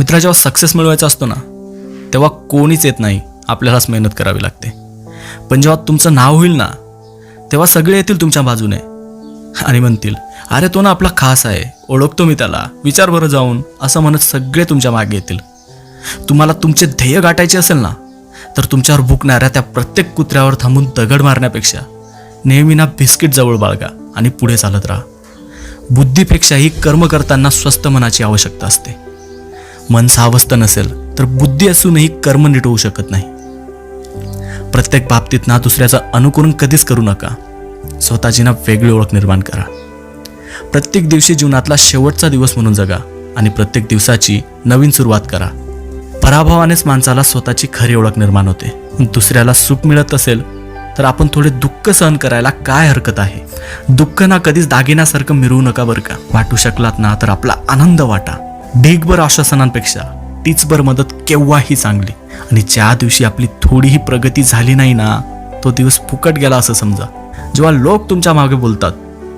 मित्रा जेव्हा सक्सेस मिळवायचा असतो ना तेव्हा कोणीच येत नाही. आपल्यालाच मेहनत करावी लागते. पण जेव्हा तुमचं नाव होईल ना तेव्हा सगळे येतील तुमच्या बाजूने. आणि म्हणतील अरे तो ना आपला खास आहे. ओळखतो मी त्याला. विचार बरं जाऊन. असं म्हणत सगळे तुमच्या मागे येतील. तुम्हाला तुमचे ध्येय गाठायचे असेल ना तर तुमच्यावर भुकणाऱ्या त्या प्रत्येक कुत्र्यावर थांबून दगड मारण्यापेक्षा नेहमी ना बिस्किट जवळ बाळगा आणि पुढे चालत राहा. बुद्धीपेक्षाही कर्म करताना स्वस्त मनाची आवश्यकता असते. मन सावस्त नसेल तर बुद्धी असूनही कर्म नीट होऊ शकत नाही. प्रत्येक बाबतीत ना दुसऱ्याचं अनुकरण कधीच करू नका. स्वतःची ना वेगळी ओळख निर्माण करा. प्रत्येक दिवशी जीवनातला शेवटचा दिवस म्हणून जगा आणि प्रत्येक दिवसाची नवीन सुरुवात करा. पराभवानेच माणसाला स्वतःची खरी ओळख निर्माण होते. दुसऱ्याला सुख मिळत असेल तर आपण थोडे दुःख सहन करायला काय हरकत आहे? दुःख ना कधीच दागिन्यासारखं मिरवू नका बरं का. वाटू शकलात ना तर आपला आनंद वाटा. ढीगभर आश्वासनांपेक्षा तीचभर मदत केव्हाही चांगली. आणि ज्या दिवशी आपली थोडीही प्रगती झाली नाही ना तो दिवस फुकट गेला असं समजा. जेव्हा लोक तुमच्या मागे बोलतात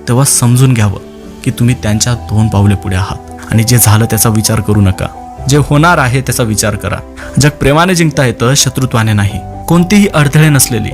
तेव्हा समजून घ्यावं की तुम्ही त्यांच्या दोन पावले पुढे आहात. आणि जे झालं त्याचा विचार करू नका. जे होणार आहे त्याचा विचार करा. जग प्रेमाने जिंकता येतं शत्रुत्वाने नाही. कोणतीही अडथळे नसलेली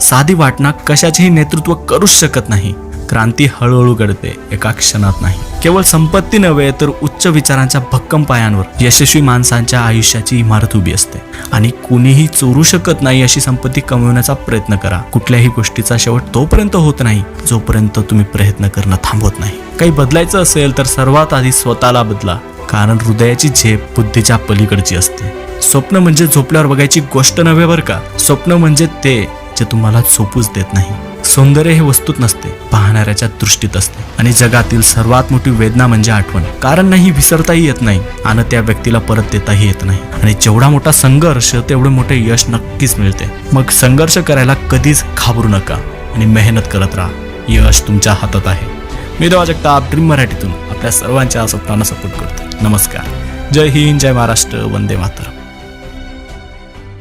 साधी वाटणा कशाचेही नेतृत्व करूच शकत नाही. क्रांती हळूहळू घडते एका क्षणात नाही. केवळ संपत्ती नव्हे तर उच्च विचारांच्या भक्कम पायांवर यशस्वी माणसांच्या आयुष्याची इमारत उभी असते. आणि कुणीही चोरू शकत नाही अशी संपत्ती कमवण्याचा प्रयत्न करा. कुठल्याही गोष्टीचा शेवट तोपर्यंत होत नाही जोपर्यंत तुम्ही प्रयत्न करणं थांबवत नाही. काही बदलायचं असेल तर सर्वात आधी स्वतःला बदला. कारण हृदयाची झेप बुद्धीच्या पलीकडची असते. स्वप्न म्हणजे झोपल्यावर बघायची गोष्ट नव्हे बरं का? स्वप्न म्हणजे ते जे तुम्हाला झोपूच देत नाही. सौंदर्य हे वस्तूत नसते पाहणाऱ्याच्या दृष्टीत असते. आणि जगातील सर्वात मोठी वेदना म्हणजे आठवण. कारण नाही विसरताही येत नाही आणि त्या व्यक्तीला परत देताही येत नाही. आणि जेवढा मोठा संघर्ष तेवढे मोठे यश नक्कीच मिळते. मग संघर्ष करायला कधीच घाबरू नका आणि मेहनत करत राहा. यश तुमच्या हातात आहे. मी देवा जगताप ड्रीम मराठीतून आपल्या सर्वांच्या स्वप्नांना सपोर्ट करतो. नमस्कार. जय हिंद जय महाराष्ट्र वंदे मातरम.